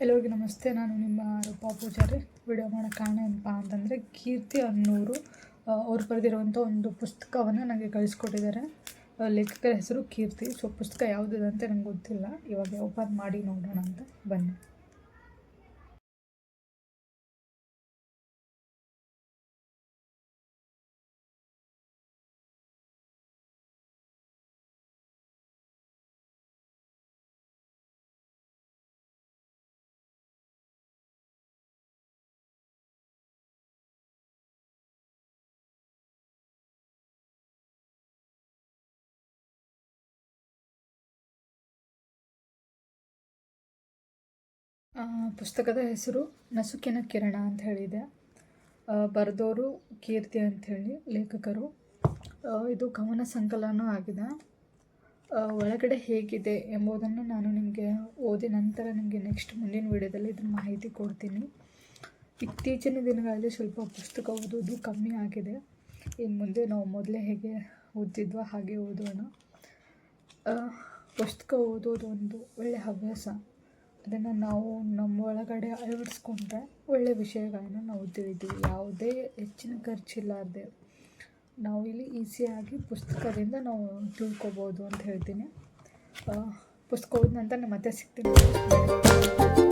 ಎಲ್ಲರಿಗೂ ನಮಸ್ತೆ. ನಾನು ನಿಮ್ಮ ರೂಪಾ ಪೂಜಾರಿ. ವಿಡಿಯೋ ಮಾಡೋ ಕಾರಣ ಏನಪ್ಪ ಅಂತಂದರೆ, ಕೀರ್ತಿ ಅನ್ನೂರು ಅವರು ಬರೆದಿರುವಂಥ ಒಂದು ಪುಸ್ತಕವನ್ನು ನನಗೆ ಕಳಿಸ್ಕೊಟ್ಟಿದ್ದಾರೆ. ಲೇಖಕರ ಹೆಸರು ಕೀರ್ತಿ. ಸೊ, ಪುಸ್ತಕ ಯಾವುದಿದೆ ಅಂತ ನಂಗೆ ಗೊತ್ತಿಲ್ಲ. ಇವಾಗ ಓಪನ್ ಮಾಡಿ ನೋಡೋಣ ಅಂತ. ಬನ್ನಿ. ಪುಸ್ತಕದ ಹೆಸರು ನಸುಕಿನ ಕಿರಣ ಅಂತ ಹೇಳಿದೆ. ಬರೆದವರು ಕೀರ್ತಿ ಅಂಥೇಳಿ ಲೇಖಕರು. ಇದು ಕವನ ಸಂಕಲನ ಆಗಿದೆ. ಒಳಗಡೆ ಹೇಗಿದೆ ಎಂಬುದನ್ನು ನಾನು ನಿಮಗೆ ಓದಿ ನಂತರ ನಿಮಗೆ ನೆಕ್ಸ್ಟ್ ಮುಂದಿನ ವಿಡಿಯೋದಲ್ಲಿ ಇದನ್ನು ಮಾಹಿತಿ ಕೊಡ್ತೀನಿ. ಇತ್ತೀಚಿನ ದಿನಗಳಲ್ಲಿ ಸ್ವಲ್ಪ ಪುಸ್ತಕ ಓದೋದು ಕಮ್ಮಿ ಆಗಿದೆ. ಇನ್ನು ಮುಂದೆ ನಾವು ಮೊದಲೇ ಹೇಗೆ ಓದ್ತಿದ್ವೋ ಹಾಗೆ ಓದೋಣ. ಪುಸ್ತಕ ಓದೋದು ಒಂದು ಒಳ್ಳೆಯ ಹವ್ಯಾಸ. ಅದನ್ನು ನಾವು ನಮ್ಮ ಒಳಗಡೆ ಅಳವಡಿಸ್ಕೊಂಡ್ರೆ ಒಳ್ಳೆಯ ವಿಷಯಗಳನ್ನು ನಾವು ತಿಳಿದೀವಿ. ಯಾವುದೇ ಹೆಚ್ಚಿನ ಖರ್ಚಿಲ್ಲಾರ್ದೆ ನಾವು ಇಲ್ಲಿ ಈಸಿಯಾಗಿ ಪುಸ್ತಕದಿಂದ ನಾವು ತಿಳ್ಕೊಬೋದು ಅಂತ ಹೇಳ್ತೀನಿ. ಪುಸ್ತಕ ಓದಿದ ನಂತರ ನಾನು ಮತ್ತೆ ಸಿಗ್ತೀನಿ.